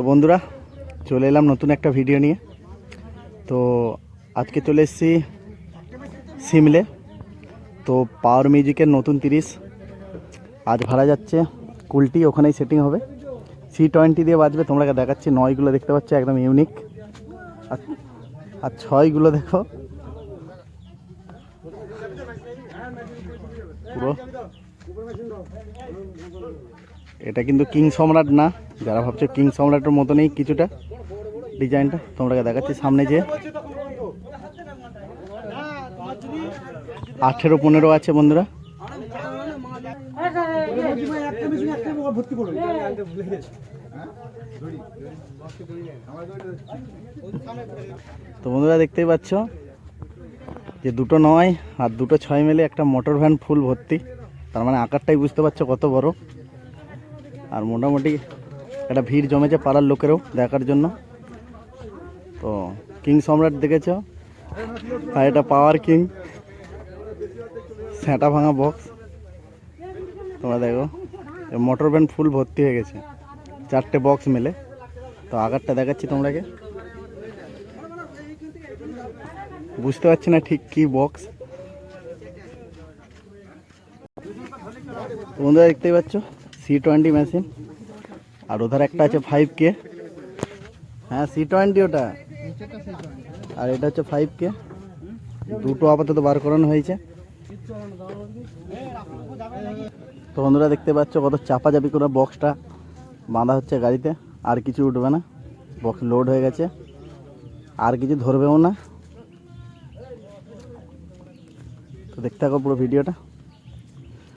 তো বন্ধুরা, চলে এলাম নতুন একটা ভিডিও নিয়ে। তো আজকে চলে এসেছি সিমলে। তো পাওয়ার মিউজিকের নতুন তিরিশ। আজ ভাড়া যাচ্ছে, কুলটি ওখানেই সেটিং হবে। সি টোয়েন্টি দিয়ে বাজবে, তোমরা দেখাচ্ছি, নয়গুলো দেখতে পাচ্ছ, একদম ইউনিক আর ছয়গুলো দেখো। পুরো। এটা কিন্তু কিং সম্রাট না। যারা ভাবছ কিং সম্রাটের মতনই কিছুটা ডিজাইনটা তোমরা দেখাচ্ছি সামনে যে আঠেরো পনেরো আছে বন্ধুরা। তো বন্ধুরা দেখতেই পাচ্ছ যে দুটো নয় আর দুটো ছয় মিলে একটা মোটর ভ্যান ফুল ভর্তি। তার মানে আকারটাই বুঝতে পারছ কত বড়। আর মোটামুটি একটা ভিড় জমেছে পাড়ার লোকেরও দেখার জন্য। তো কিং সম্রাট দেখেছ? আর এটা পাওয়ার কিং স্যাঁটা ভাঙা বক্স তোমরা দেখো মোটর ভ্যান ফুল ভর্তি হয়ে গেছে। চারটে বক্স মেলে। তো আগারটা দেখাচ্ছি তোমরাকে বুঝতে পারছি না ঠিক কি বক্স বন্ধুরা দেখতেই পাচ্ছ সি টোয়েন্টি মেশিন আর ওধার একটা আছে ফাইভ কে হ্যাঁ সি টোয়েন্টি ওটা। আর এটা হচ্ছে ফাইভ কে দুটো আপাতত বার করানো হয়েছে। তো বন্ধুরা, দেখতে পাচ্ছ কত চাপা চাপি করে বক্সটা বাঁধা হচ্ছে গাড়িতে। আর কিছু উঠবে না। বক্স লোড হয়ে গেছে। আর কিছু ধরবেও না। তো দেখতে থাকো পুরো ভিডিওটা